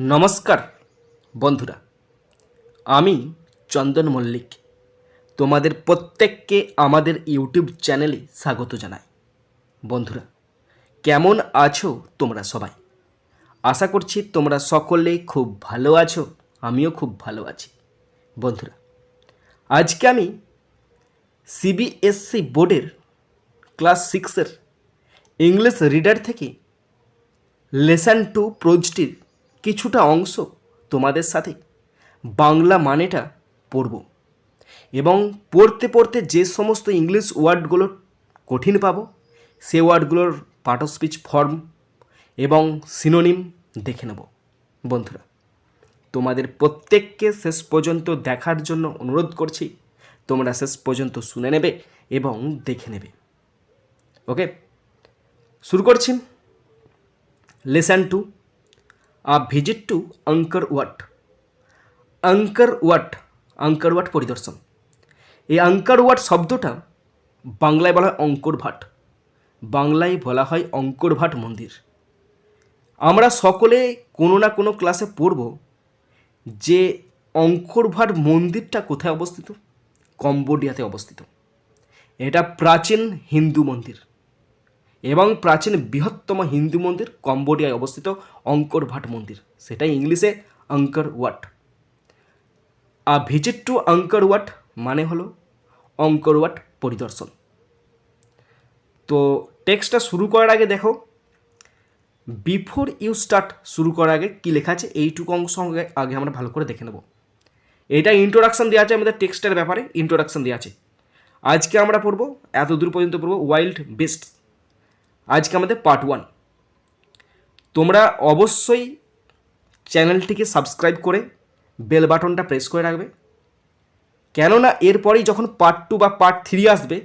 নমস্কার, বন্ধুরা। আমি চন্দন মল্লিক। তোমাদের প্রত্যেককে আমাদের ইউটিউব চ্যানেলে স্বাগত জানাই। বন্ধুরা, কেমন আছো তোমরা সবাই? আশা করছি তোমরা সকলেই খুব ভালো আছো, আমিও খুব ভালো আছি। বন্ধুরা, আজকে আমি সিবিএসসি বোর্ডের ক্লাস সিক্সের ইংলিশ রিডার থেকে লেসন টু প্রোজটির কিছুটা অংশ তোমাদের সাথে বাংলা মানেটা পড়ব। এবং পড়তে পড়তে যে সমস্ত ইংলিশ ওয়ার্ডগুলো কঠিন পাবো, সে ওয়ার্ডগুলোর অফ স্পিচ ফর্ম এবং সিনোনিম দেখে নেব। বন্ধুরা, তোমাদের প্রত্যেককে শেষ পর্যন্ত দেখার জন্য অনুরোধ করছি, তোমরা শেষ পর্যন্ত শুনে নেবে এবং দেখে নেবে। ওকে? শুরু করছি। Lesson two a visit to Angkor Wat. Angkor Wat Angkor Wat পরিদর্শন। এই অঙ্কর ওয়াট শব্দটা বাংলায় বলা হয় অঙ্কর ভাট। বাংলায় বলা হয় অঙ্কর ভাট মন্দির। আমরা সকলে কোনো না কোনো ক্লাসে পড়ব যে অঙ্কর ভাট মন্দিরটা কোথায় অবস্থিত? কম্বোডিয়াতে অবস্থিত। এটা প্রাচীন হিন্দু মন্দির। এবং প্রাচীন বৃহত্তম হিন্দু মন্দির কম্বোডিয়ায় অবস্থিত অঙ্কর ভাট মন্দির। সেটাই ইংলিশে Angkor Wat. A visit to Angkor Wat মানে হলো অঙ্কর ওয়াট পরিদর্শন। তো টেক্সটটা শুরু করার আগে দেখো, বিফোর ইউ স্টার্ট শুরু করার আগে কী লেখা আছে? এইটুকু অংশ আগে আমরা ভালো করে দেখে নেব। এটা ইন্ট্রোডাকশন দেওয়া আছে আমাদের টেক্সটের ব্যাপারে ইন্ট্রোডাকশন দেওয়া আছে। আজকে আমরা পড়ব এত দূর পর্যন্ত পড়ব ওয়াইল্ড বেস্ট আজকে আমাদের পার্ট ওয়ান তোমরা অবশ্যই চ্যানেলটিকে সাবস্ক্রাইব করে বেল বাটনটা প্রেস করে রাখবে। কেননা এরপরেই যখন পার্ট টু বা পার্ট থ্রি আসবে,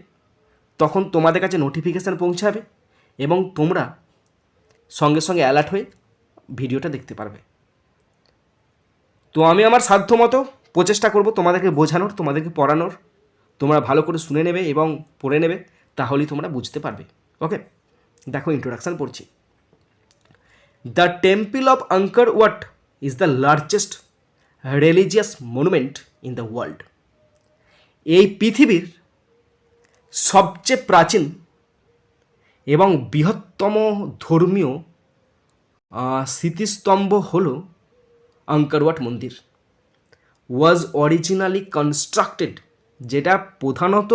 তখন তোমাদের কাছে নোটিফিকেশান পৌঁছাবে এবং তোমরা সঙ্গে সঙ্গে অ্যালার্ট হয়ে ভিডিওটা দেখতে পারবে। তো আমি আমার সাধ্য মতো প্রচেষ্টা করব তোমাদেরকে বোঝানোর, তোমাদেরকে পড়ানোর। তোমরা ভালো করে শুনে নেবে এবং পড়ে নেবে, তাহলেই তোমরা বুঝতে পারবে। ওকে দেখো ইন্ট্রোডাকশান পড়ছি। The temple of Angkor Wat is the largest religious monument in the world এই পৃথিবীর সবচেয়ে প্রাচীন এবং বৃহত্তম ধর্মীয় স্মৃতিস্তম্ভ হল আঙ্কারওয়াট মন্দির। ওয়াজ অরিজিনালি কনস্ট্রাক্টেড যেটা প্রধানত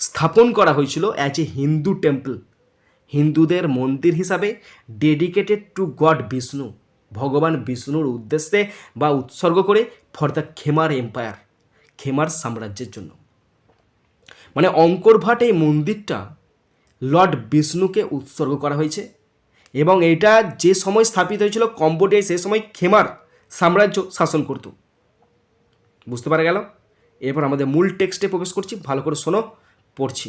স্থাপন করা হয়েছিল অ্যাজ এ হিন্দু টেম্পল হিন্দুদের মন্দির হিসাবে ডেডিকেটেড টু গড বিষ্ণু ভগবান বিষ্ণুর উদ্দেশ্যে বা উৎসর্গ করে for the Khmer empire Khmer সাম্রাজ্যের জন্য। মানে অঙ্কর ভাট এই মন্দিরটা লর্ড বিষ্ণুকে উৎসর্গ করা হয়েছে এবং এটা যে সময় স্থাপিত হয়েছিল কম্বোডিয়ায়, সে সময় খেমার সাম্রাজ্য শাসন করত। বুঝতে পারা গেল? এরপর আমাদের মূল টেক্সটে প্রবেশ করছি, ভালো করে শোনো, পড়ছি।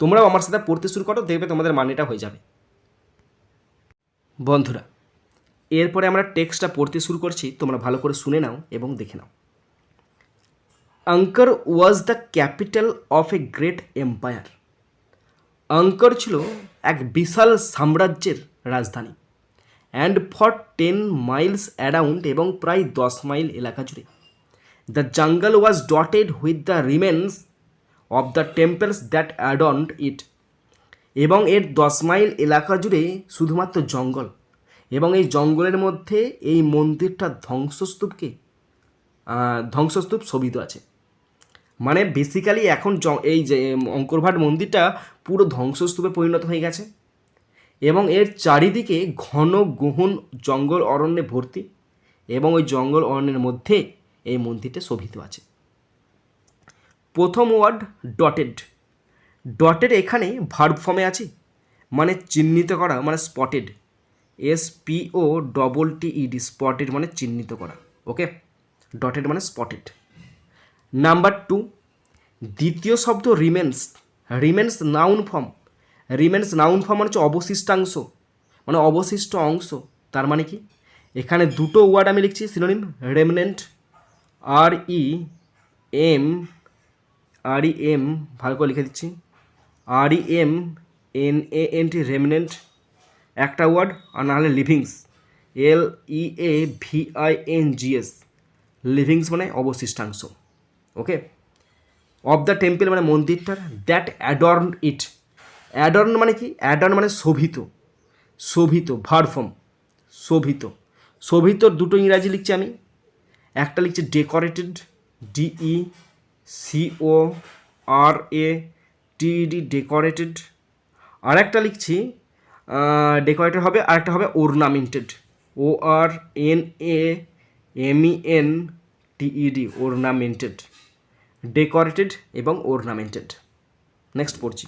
তোমরাও আমার সাথে পড়তে শুরু করো, দেখবে তোমাদের মানেটা হয়ে যাবে। বন্ধুরা, এরপরে আমরা টেক্সটটা পড়তে শুরু করছি, তোমরা ভালো করে শুনে নাও এবং দেখে নাও। Angkor was the capital of a great empire. Angkor ছিল এক বিশাল সাম্রাজ্যের রাজধানী and for ten miles around এবং প্রায় দশ মাইল এলাকা জুড়ে। The jungle was dotted with the remains of the temples that adorned it এবং এর দশ মাইল এলাকা জুড়ে শুধুমাত্র জঙ্গল। এবং এই জঙ্গলের মধ্যে এই মন্দিরটা ধ্বংসস্তূপকে ধ্বংসস্তূপ শোভিত আছে। মানে বেসিক্যালি এখন এই যে অঙ্করভাট মন্দিরটা পুরো ধ্বংসস্তূপে পরিণত হয়ে গেছে। এবং এর চারিদিকে ঘন গহন জঙ্গল অরণ্যে ভর্তি। এবং ওই জঙ্গল অরণ্যের মধ্যে এই মন্দিরটা শোভিত আছে। প্রথম ওয়ার্ড ডটেড ডটেড এখানে ভার্ব ফর্মে আছে মানে চিহ্নিত করা মানে spotted S P O double T E D spotted মানে চিহ্নিত করা ওকে ডটেড মানে স্পটেড নাম্বার টু দ্বিতীয় শব্দ remains remains noun form remains noun form মানে হচ্ছে অবশিষ্টাংশ মানে অবশিষ্ট অংশ, তার মানে কি? এখানে দুটো ওয়ার্ড আমি লিখছি synonym remnant R E M R E M ভালো করে লিখে দিচ্ছি। R E M N A N T remnant একটা ওয়ার্ড আর নাহলে livings L E A V I N G S livings মানে অবশিষ্টাংশ। ওকে? অফ দ্য টেম্পল মানে মন্দিরটার দ্যাট অ্যাডর্ন ইট অ্যাডর্ন মানে কি? অ্যাডর্ন মানে শোভিত। শোভিত ভারফম শোভিত। শোভিতর দুটো ইংরাজি লিখছি আমি। একটা লিখছি decorated D E C O R A T D decorated আর একটা লিখছি ডেকোরেটেড হবে আর একটা হবে ornamented O R N A M E N T E D ornamented decorated এবং ওরনামেন্টেড নেক্সট পড়ছি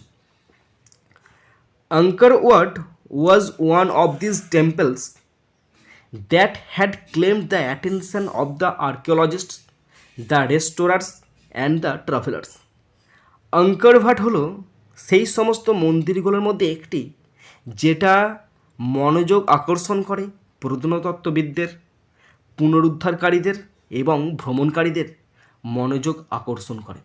Angkor Wat was one of these temples that had claimed the attention of the archaeologists, the restorers, and the travellers Angkor Wat হলো সেই সমস্ত মন্দিরগুলোর মধ্যে একটি, যেটা মনোযোগ আকর্ষণ করে প্রত্নতত্ত্ববিদদের, পুনরুদ্ধারকারীদের এবং ভ্রমণকারীদের মনোযোগ আকর্ষণ করে।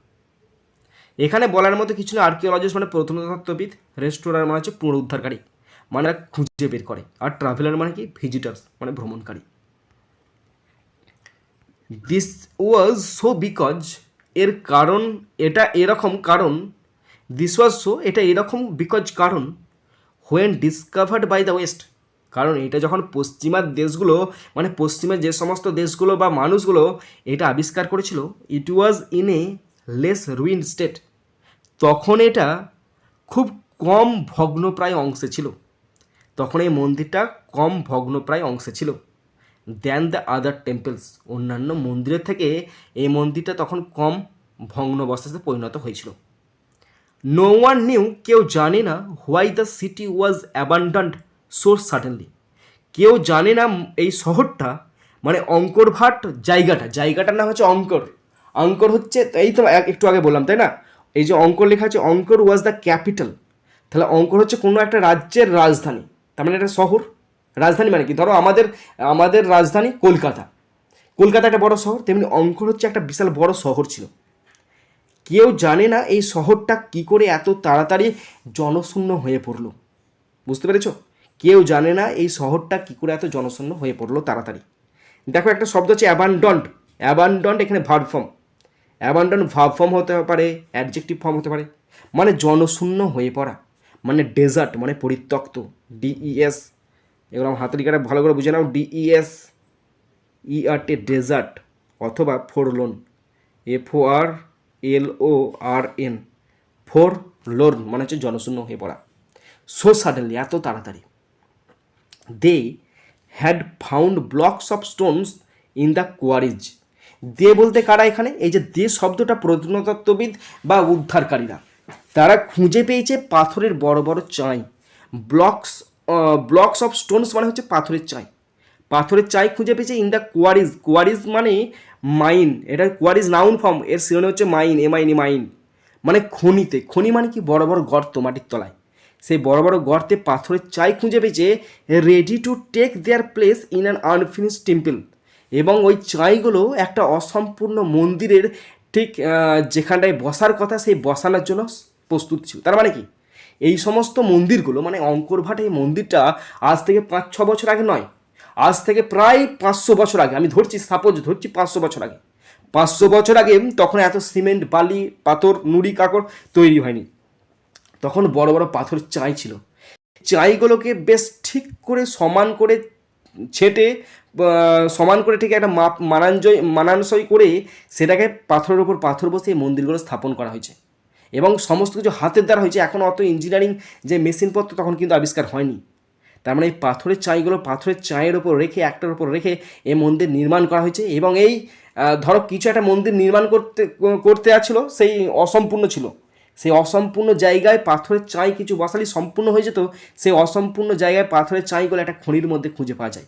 এখানে বলার মতো কিছু না আর্কিওলজিস্ট মানে প্রত্নতত্ত্ববিদ রেস্টোরার মানে হচ্ছে পুনরুদ্ধারকারী মানে খুঁজে বের করে, আর ট্রাভেলার মানে কি? ভিজিটার্স মানে ভ্রমণকারী। দিস ওয়াজ সো বিকজ এর কারণ, এটা এরকম কারণ দিস ওয়াজ সো এটা এরকম বিকজ কারণ when discovered by the west কারণ এটা যখন পশ্চিমার দেশগুলো মানে পশ্চিমের যে সমস্ত দেশগুলো বা মানুষগুলো এটা আবিষ্কার করেছিল it was in a less ruin state তখন এটা খুব কম ভগ্নপ্রায় অংশে ছিল, তখন এই মন্দিরটা কম ভগ্নপ্রায় অংশে ছিল। দেন দ্য আদার টেম্পলস অন্যান্য মন্দিরের থেকে এই মন্দিরটা তখন কম ভগ্নবস্থাতে পরিণত হয়েছিল। নো ওয়ান নিউ কেউ জানে না why the city was abandoned so suddenly কেউ জানে না এই শহরটা মানে অঙ্করভাট জায়গাটা, জায়গাটার নাম হচ্ছে অঙ্কর। অঙ্কর হচ্ছে, এই তো একটু আগে বললাম, তাই না? এই যে অঙ্কর লেখা আছে, অঙ্কর ওয়াজ দ্য ক্যাপিটাল তাহলে অঙ্কর হচ্ছে কোনো একটা রাজ্যের রাজধানী। তার মানে একটা শহর। রাজধানী মানে কি? ধরো আমাদের আমাদের রাজধানী কলকাতা। কলকাতা একটা বড় শহর, তেমনি অঙ্কর হচ্ছে একটা বিশাল বড় শহর ছিল। কেউ জানে না এই শহরটা কি করে এত তাড়াতাড়ি জনশূন্য হয়ে পড়ল। বুঝতে পেরেছ? কেউ জানে না এই শহরটা কি করে এত জনশূন্য হয়ে পড়ল তাড়াতাড়ি। দেখো একটা শব্দ হচ্ছে অ্যাবান্ডন্ট অ্যাবান্ডন্ট এখানে verb form abandoned verb form হতে পারে অ্যাডজেক্টিভ ফর্ম হতে পারে। মানে জনশূন্য হয়ে পড়া। মানে ডেজার্ট মানে পরিত্যক্ত। ডিইএস এগুলো আমার হাতের লিখাটা ভালো করে বুঝে নাও। D E S E R T desert অথবা forlorn F O R L O R N forlorn মানে হচ্ছে জনশূন্য হয়ে পড়া। সো সাডেনলি এত তাড়াতাড়ি। They had found blocks of stones in the quarries they বলতে কারা এখানে? এই যে দে শব্দটা প্রত্নতত্ত্ববিদ বা উদ্ধারকারীরা। তারা খুঁজে পেয়েছে পাথরের বড় বড় চাই। ব্লকস ব্লকস অফ স্টোনস মানে হচ্ছে পাথরের চাই। পাথরের চাই খুঁজে পেয়েছে ইন দ্য কোয়ারিজ কোয়ারিজ মানে মাইন এটা কোয়ারিজ নাউন ফর্ম এর সিওনে হচ্ছে মাইন এম আইনি মাইন মানে খনিতে। খনি মানে কি? বড় বড় গর্ত মাটির তলায়। সেই বড় বড় গর্তে পাথরের চাই খুঁজে পেয়েছে ready to take their place in an unfinished temple এবং ওই চাইগুলো একটা অসম্পূর্ণ মন্দিরের ঠিক যেখানটায় বসার কথা সেই বসানোর জন্য প্রস্তুত ছিল। তার মানে কি? এই সমস্ত মন্দিরগুলো মানে অঙ্করভাট এই মন্দিরটা আজ থেকে পাঁচ, ছ বছর আগে নয়, আজ থেকে প্রায় পাঁচশো বছর আগে, আমি ধরছি, সাপোজ ধরছি পাঁচশো বছর আগে। পাঁচশো বছর আগে তখন এত সিমেন্ট, বালি, পাথর, নুড়ি, কাকড় তৈরি হয়নি। তখন বড় বড় পাথর চাই ছিল। চাইগুলোকে বেশ ঠিক করে সমান করে ছেটে সমান করে ঠিক একটা মাপ, মানানজয়, মানানসই করে সেটাকে পাথরের ওপর পাথর বসে এই মন্দিরগুলো স্থাপন করা হয়েছে। এবং সমস্ত কিছু হাতের দ্বারা হয়েছে। এখন অত ইঞ্জিনিয়ারিং যে মেশিনপত্র তখন কিন্তু আবিষ্কার হয়নি। তার মানে এই পাথরের চাইগুলো পাথরের চায়ের ওপর রেখে, একটার ওপর রেখে এই মন্দির নির্মাণ করা হয়েছে এবং এই ধরো কিছু একটা মন্দির নির্মাণ করতে করতে আছিল সেই অসম্পূর্ণ ছিল। সেই অসম্পূর্ণ জায়গায় পাথরের চাই কিছু বসালি সম্পূর্ণ হয়ে যেত, সেই অসম্পূর্ণ জায়গায় পাথরের চাইগুলো একটা খনির মধ্যে খুঁজে পাওয়া যায়।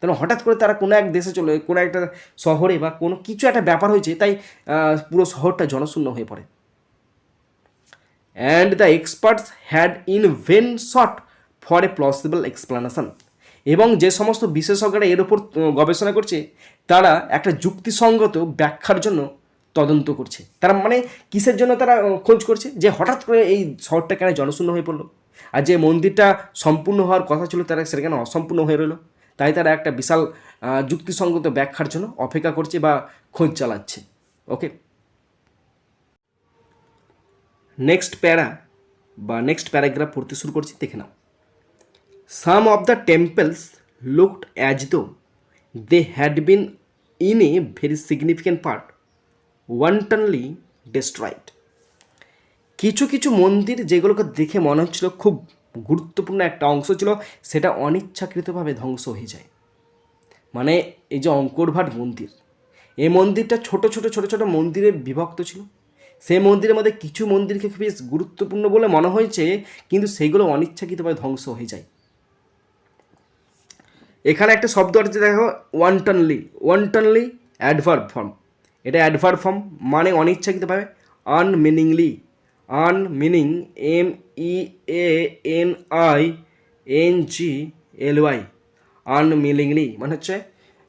কারণ হঠাৎ করে তারা কোনো এক দেশে চলে, কোনো একটা শহরে বা কোনো কিছু একটা ব্যাপার হয়েছে, তাই পুরো শহরটা জনশূন্য হয়ে পড়ে। And the experts had in vain sought for a plausible explanation এবং যে সমস্ত বিশেষজ্ঞরা এর ওপর গবেষণা করছে, তারা একটা যুক্তিসঙ্গত ব্যাখ্যার জন্য তদন্ত করছে। তারা মানে কিসের জন্য তারা খোঁজ করছে? যে হঠাৎ করে এই শহরটা কেন জনশূন্য হয়ে পড়ল? আর যে মন্দিরটা সম্পূর্ণ হওয়ার কথা ছিল, তারা সেটা কেন অসম্পূর্ণ হয়ে রইল? তাই তারা একটা বিশাল যুক্তিসঙ্গত ব্যাখ্যার জন্য অপেক্ষা করছে বা খোঁজ চালাচ্ছে। ওকে নেক্সট প্যারা বা নেক্সট প্যারাগ্রাফ পড়তে শুরু করছি, দেখে নাও। Some of the temples looked as though they had been in a very significant part wantonly destroyed কিছু কিছু মন্দির যেগুলোকে দেখে মনে হচ্ছিল খুব গুরুত্বপূর্ণ একটা অংশ ছিল, সেটা অনিচ্ছাকৃতভাবে ধ্বংস হয়ে যায়। মানে এই যে অঙ্করভাট মন্দির, এই মন্দিরটা ছোট ছোট ছোট ছোট মন্দিরে বিভক্ত ছিল। সেই মন্দিরের মধ্যে কিছু মন্দিরকে বেশ গুরুত্বপূর্ণ বলে মনে হয়েছে, কিন্তু সেইগুলো অনিচ্ছাকৃতভাবে ধ্বংস হয়ে যায়। এখানে একটা শব্দ আছে দেখো ওয়ান্টনলি ওয়ান্টনলি অ্যাডভার্ব ফর্ম এটা অ্যাডভার্ব ফর্ম মানে অনিচ্ছাকৃতভাবে unmeaningly unmeaning M E A N I N G L Y unmeaningly মানে হচ্ছে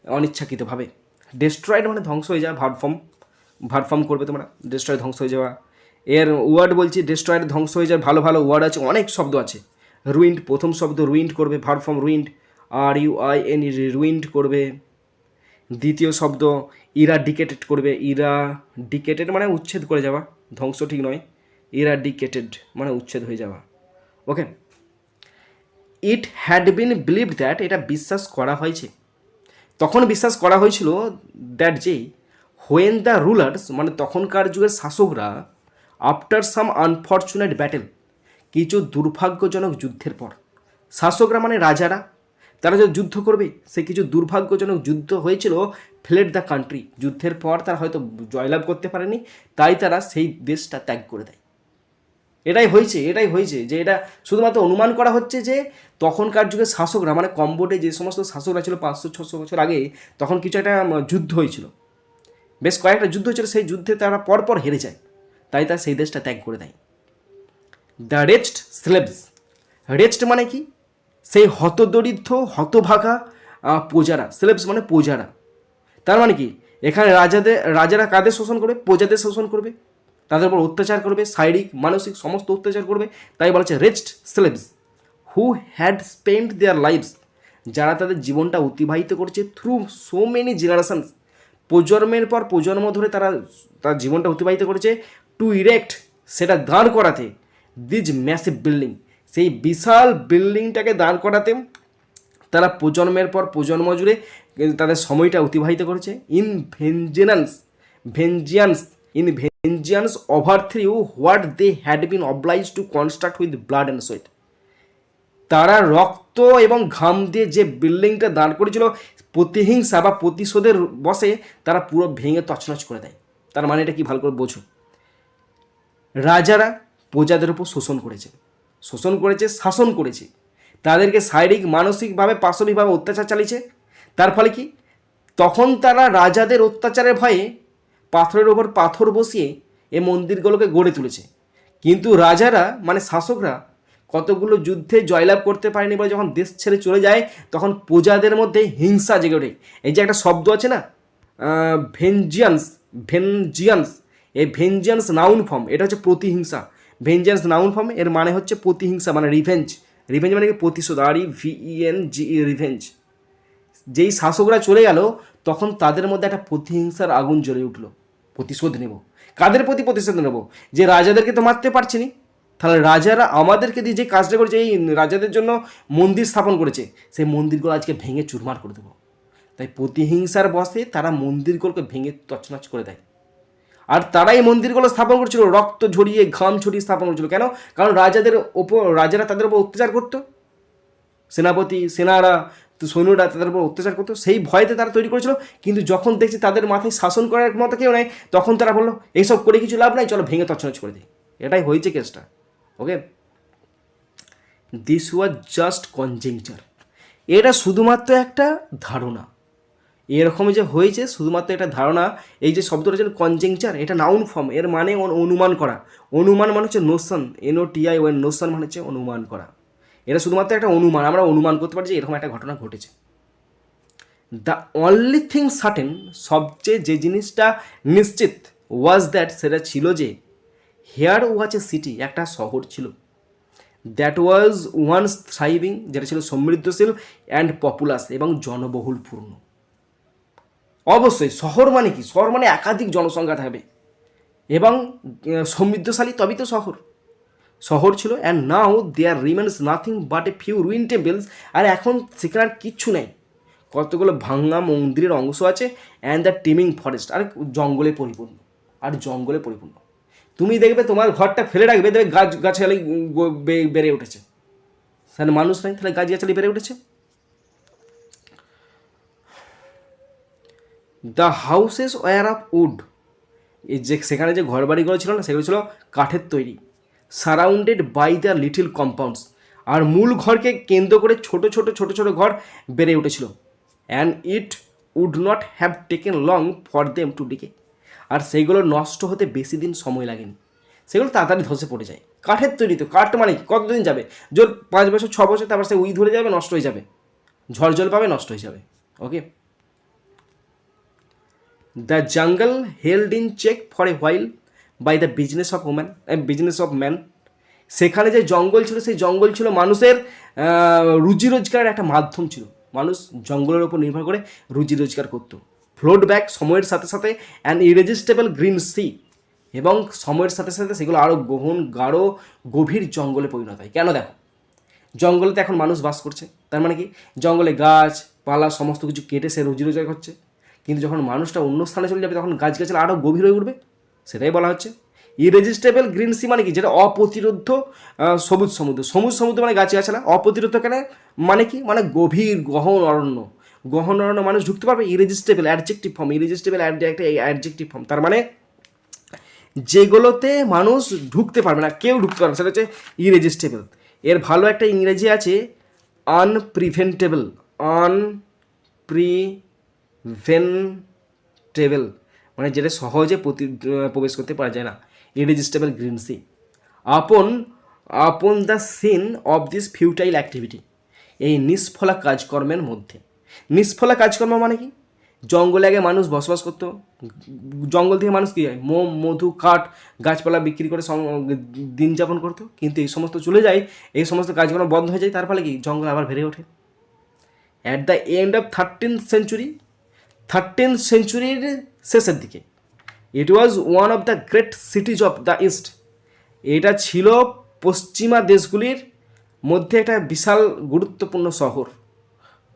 অনিচ্ছাকৃতভাবে। ডেস্ট্রয়েড মানে ধ্বংস হয়ে যাওয়া ভার্ব ফর্ম ভার্ব ফর্ম করবে তোমরা ডেস্ট্রয় ধ্বংস হয়ে যাওয়া। এর ওয়ার্ড বলছি ডেস্ট্রয়েড ধ্বংস হয়ে যাওয়ার ভালো ভালো ওয়ার্ড আছে, অনেক শব্দ আছে। রুইন্ড প্রথম শব্দ রুইন্ড করবে verb form ruined R U I N ruined করবে। দ্বিতীয় শব্দ ইরা ডিকেটেড করবে। ইরা ডিকেটেড মানে উচ্ছেদ করে যাওয়া, ধ্বংস ঠিক নয়। ইরা ডিকেটেড মানে উচ্ছেদ হয়ে যাওয়া। Okay it had been believed that এটা বিশ্বাস করা হয়েছে। তখন বিশ্বাস করা হয়েছিল দ্যাট যে হোয়েন দ্য রুলার্স মানে তখনকার যুগের শাসকরা আফটার সাম আনফর্চুনেট ব্যাটেল কিছু দুর্ভাগ্যজনক যুদ্ধের পর, শাসকরা মানে রাজারা, তারা যে যুদ্ধ করবে, সে কিছু দুর্ভাগ্যজনক যুদ্ধ হয়েছিল ফ্লেট দ্য কান্ট্রি যুদ্ধের পর তারা হয়তো জয়লাভ করতে পারেনি, তাই তারা সেই দেশটা ত্যাগ করে দেয়। এটাই হয়েছে এটাই হয়েছে যে এটা শুধুমাত্র অনুমান করা হচ্ছে যে, তখনকার যুগের শাসকরা মানে কম্বোডে যে সমস্ত শাসকরা ছিল, পাঁচশো, ছশো বছর আগে, তখন কিছু একটা যুদ্ধ হয়েছিল। বেশ কয়েকটা যুদ্ধ হয়েছিল, সেই যুদ্ধে তারা পরপর হেরে যায়। তাই তারা সেই দেশটা ত্যাগ করে দেয়। দ্য রেস্ট স্লেবস রেস্ট মানে কি? সেই হতদরিদ্র, হতভাগা প্রজারা। স্লেবস মানে প্রজারা। তার মানে কি? এখানে রাজাদের, রাজারা কাদের শোষণ করবে? প্রজাদের শোষণ করবে। তাদের উপর অত্যাচার করবে, শারীরিক, মানসিক সমস্ত অত্যাচার করবে। তাই বলা হচ্ছে rest slaves who had spent their lives যারা তাদের জীবনটা অতিবাহিত করছে থ্রু সো মেনি জেনারেশনস প্রজন্মের পর প্রজন্ম ধরে তারা, তার জীবনটা অতিবাহিত করেছে। টু ইরেক্ট সেটা দাঁড় করাতে দিজ ম্যাসিভ বিল্ডিং সেই বিশাল বিল্ডিংটাকে দাঁড় করাতে তারা প্রজন্মের পর প্রজন্ম জুড়ে তাদের সময়টা অতিবাহিত করেছে। In vengeance vengeance in vengeance overthrew what they had been obliged to construct with blood and sweat তারা রক্ত এবং ঘাম দিয়ে যে বিল্ডিংটা দাঁড় করেছিল, প্রতিহিংসা বা প্রতিশোধের বসে তারা পুরো ভেঙে তছনছ করে দেয়। তার মানে এটা কি ভালো করে বোঝো? রাজারা প্রজাদের উপর শোষণ করেছে। শোষণ করেছে, শাসন করেছে। তাদেরকে শারীরিক, মানসিকভাবে, পাশবিকভাবে অত্যাচার চালিয়েছে। তার ফলে কি? তখন তারা রাজাদের অত্যাচারের ভয়ে পাথরের ওপর পাথর বসিয়ে এ মন্দিরগুলোকে গড়ে তুলেছে। কিন্তু রাজারা মানে শাসকরা কতগুলো যুদ্ধে জয়লাভ করতে পারেনি বলে যখন দেশ ছেড়ে চলে যায়, তখন প্রজাদের মধ্যে হিংসা জেগে ওঠে। এই যে একটা শব্দ আছে না? ভেঞ্জিয়ান্স ভেঞ্জিয়ান্স এই ভেঞ্জিয়ান্স নাউন ফর্ম এটা হচ্ছে প্রতিহিংসা। ভেঞ্জিয়ান্স নাউন ফর্ম এর মানে হচ্ছে প্রতিহিংসা মানে রিভেঞ্জ রিভেঞ্জ মানে কি? প্রতিশোধ আর ই ভিইএন জি রিভেঞ্জ যেই শাসকরা চলে গেল, তখন তাদের মধ্যে একটা প্রতিহিংসার আগুন জ্বলে উঠল। প্রতিশোধ নেব। কাদের প্রতি প্রতিশোধ নেব? যে রাজাদেরকে তো মারতে পারছি নি। তাহলে রাজারা আমাদেরকে দিয়ে যে কাজটা করেছে, এই রাজাদের জন্য মন্দির স্থাপন করেছে, সেই মন্দিরগুলো আজকে ভেঙে চুরমার করে দেবো। তাই প্রতিহিংসার বসে তারা মন্দিরগুলোকে ভেঙে তছনছ করে দেয়। আর তারা এই মন্দিরগুলো স্থাপন করছিল, রক্ত ঝরিয়ে, ঘাম ছড়িয়ে স্থাপন করছিল। কেন? কারণ রাজাদের ওপর, রাজারা তাদের উপর অত্যাচার করতো। সেনাপতি, সেনারা, সৈন্যরা তাদের উপর অত্যাচার করতো। সেই ভয়তে তারা তৈরি করেছিল। কিন্তু যখন দেখছে তাদের মাথায় শাসন করার মতো কেউ নেই তখন তারা বলল, এইসব করে কিছু লাভ নাই, চলো ভেঙে তছনছ করে দিই। এটাই হয়েছে কেসটা। ওকে দিস ওয়াজ জাস্ট কনজেংচার এটা শুধুমাত্র একটা ধারণা। এরকম যে হয়েছে, শুধুমাত্র একটা ধারণা, এই যে শব্দটা যেন কনজেংচার এটা নাউন ফর্ম এর মানে অন- অনুমান করা। অনুমান মানে হচ্ছে notion N O T I O N notion মানে হচ্ছে অনুমান করা। এটা শুধুমাত্র একটা অনুমান, আমরা অনুমান করতে পারি যে এরকম একটা ঘটনা ঘটেছে। দ্য অনলি থিং সার্টেন সবচেয়ে যে জিনিসটা নিশ্চিত ওয়াজ দ্যাট সেটা ছিল যে হেয়ার ওয়াচ এ সিটি একটা শহর ছিল। দ্যাট ওয়াজ ওয়ান্স থ্রাইভিং যেটা ছিল সমৃদ্ধশীল অ্যান্ড পপুলাস এবং জনবহুলপূর্ণ। অবশ্যই, শহর মানে কি? শহর মানে একাধিক জনসংখ্যা থাকবে। এবং সমৃদ্ধশালী, তবেই তো শহর। শহর ছিল and now there remains nothing but a few ruined temples আর এখন সেখানে আর কিচ্ছু নেই। কতগুলো ভাঙ্গা মন্দিরের অংশ আছে অ্যান্ড দ্য টিমিং ফরেস্ট আর জঙ্গলে পরিপূর্ণ। আর জঙ্গলে পরিপূর্ণ। তুমি দেখবে তোমার ঘরটা ফেলে রাখবে, দেখবে গাছ গাছালি বেড়ে উঠেছে। সেখানে মানুষ নাই, তাহলে গাছ গাছালি বেড়ে উঠেছে। The houses were of wood এই যে সেখানে যে ঘর বাড়িগুলো ছিল না, সেগুলো ছিল কাঠের তৈরি। Surrounded by the little compounds আর মূল ঘরকে কেন্দ্র করে ছোট ছোট ছোট ছোট ঘর বেড়ে উঠেছিল। And it would not have taken long for them to decay আর সেইগুলো নষ্ট হতে বেশি দিন সময় লাগেনি। সেগুলো তাড়াতাড়ি ধসে পড়ে যায়। কাঠের তৈরি তো, কাঠ মানে কি? কতদিন যাবে? জোর পাঁচ বছর, ছ বছর, তারপর সে উই ধরে যাবে, নষ্ট হয়ে যাবে। ঝড় জল পাবে, নষ্ট হয়ে যাবে। Okay the jungle held in check for a while by the business of woman business of man সেখানে যে জঙ্গল ছিল, সেই জঙ্গল ছিল মানুষের রুজি রোজগারের একটা মাধ্যম ছিল। মানুষ জঙ্গলের উপর নির্ভর করে রুজি রোজগার করতো। ফ্লোট ব্যাক সময়ের সাথে সাথে অ্যান্ড ইরেজিস্টেবল গ্রিন সি এবং সময়ের সাথে সাথে সেগুলো আরও গহন, গাঢ়, গভীর জঙ্গলে পরিণত হয়। কেন দেখো? জঙ্গলে তো এখন মানুষ বাস করছে। তার মানে কি? জঙ্গলে গাছ, পালা, সমস্ত কিছু কেটে সে রুজি রোজগার করছে কিন্তু যখন মানুষটা অন্য স্থানে চলে যাবে, তখন গাছ গাছালা আরও গভীর হয়ে উঠবে। সেটাই বলা হচ্ছে। ইরেজিস্টেবল গ্রিন সি মানে কি? যেটা অপ্রতিরোধ সবুজ সমুদ্র। সবুজ সমুদ্র মানে গাছ গাছালা অপ্রতিরোধ কেন? মানে কি? মানে গভীর, গহন, অরণ্য। গহন অরণ্য মানুষ ঢুকতে পারবে ইরেজিস্টেবল অ্যাডজেক্টিভ ফর্ম ইরেজিস্টেবল একটা অ্যাডজেক্টিভ ফর্ম তার মানে যেগুলোতে মানুষ ঢুকতে পারবে না, কেউ ঢুকতে পারবে সেটা হচ্ছে ইরেজিস্টেবল এর ভালো একটা ইংরেজি আছে আনপ্রিভেন্টেবল আন প্রিভেন্টেবল মানে যেটা সহজে প্রতি প্রবেশ করতে পারা যায় না। ইরেজিস্টেবল green sea upon upon the scene of this futile activity এই নিষ্ফলা কাজকর্মের মধ্যে। নিষ্ফলা কাজকর্ম মানে কি? জঙ্গলে আগে মানুষ বসবাস করতো। জঙ্গল থেকে মানুষ কী হয় মোম, মধু, কাঠ, গাছপালা বিক্রি করে দিন যাপন করতো। কিন্তু এই সমস্ত চলে যায়, এই সমস্ত কাজকর্ম বন্ধ হয়ে যায়, তার ফলে কি? জঙ্গল আবার বেড়ে ওঠে। At the end of thirteen century thirteen সেঞ্চুরির শেষের দিকে it was one of the great cities of the east এটা ছিল পশ্চিমা দেশগুলির মধ্যে একটা বিশাল গুরুত্বপূর্ণ শহর।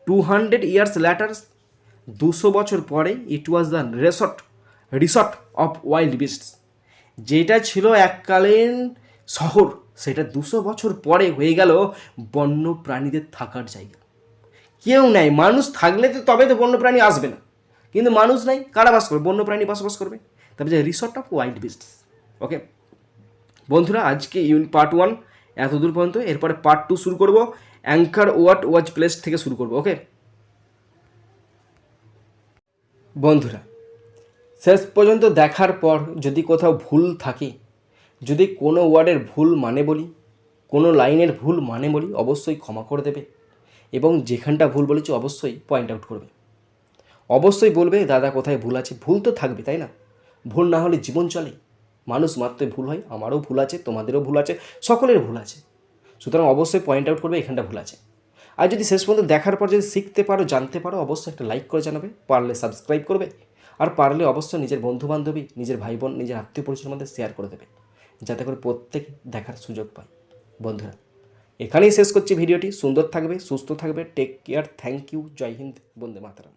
টু হান্ড্রেড ইয়ার্স ল্যাটার্স দুশো বছর পরে it was the resort resort of wild beasts যেটা ছিল এককালীন শহর, সেটা দুশো বছর পরে হয়ে গেল বন্য প্রাণীদের থাকার জায়গা। কেউ নাই, মানুষ থাকলে তো তবে তো বন্যপ্রাণী আসবে না। কিন্তু মানুষ নাই, কারা বাস করবে? বন্যপ্রাণী বসবাস করবে। তবে যে resort of wild beasts okay বন্ধুরা, আজকে ইউন পার্ট ওয়ান এত দূর পর্যন্ত। এরপরে পার্ট টু শুরু করব। অ্যাঙ্কার ওয়াট ওয়াচ প্লেস থেকে শুরু করব ওকে বন্ধুরা, শেষ পর্যন্ত দেখার পর যদি কোথাও ভুল থাকে, যদি কোনো ওয়ার্ডের ভুল মানে বলি, কোনো লাইনের ভুল মানে বলি, অবশ্যই ক্ষমা করে দেবে এবং যেখানটা ভুল বলেছি অবশ্যই পয়েন্ট আউট করবে। অবশ্যই বলবে, দাদা, কোথায় ভুল আছে? ভুল তো থাকবে, তাই না? ভুল না হলে জীবন চলে। মানুষ মাত্রই ভুল হয়, আমারও ভুল আছে, তোমাদেরও ভুল আছে, সকলের ভুল আছে। সুতরাং অবশ্যই পয়েন্ট আউট করবে, এখানটা ভুল আছে। আর যদি শেষ পর্যন্ত দেখার পর যদি শিখতে পারো, জানতে পারো, অবশ্যই একটা লাইক করে জানাবে, পারলে সাবস্ক্রাইব করবে, আর পারলে অবশ্যই নিজের বন্ধু বান্ধবী নিজের ভাই বোন নিজের আত্মীয় পরিচয়ের মধ্যে শেয়ার করে দেবে, যাতে করে প্রত্যেক দেখার সুযোগ পায়। বন্ধুরা, এখানেই শেষ করছি ভিডিওটি। সুন্দর থাকবে, সুস্থ থাকবে। টেক কেয়ার থ্যাংক ইউ জয় হিন্দ, বন্দে মাতারাম।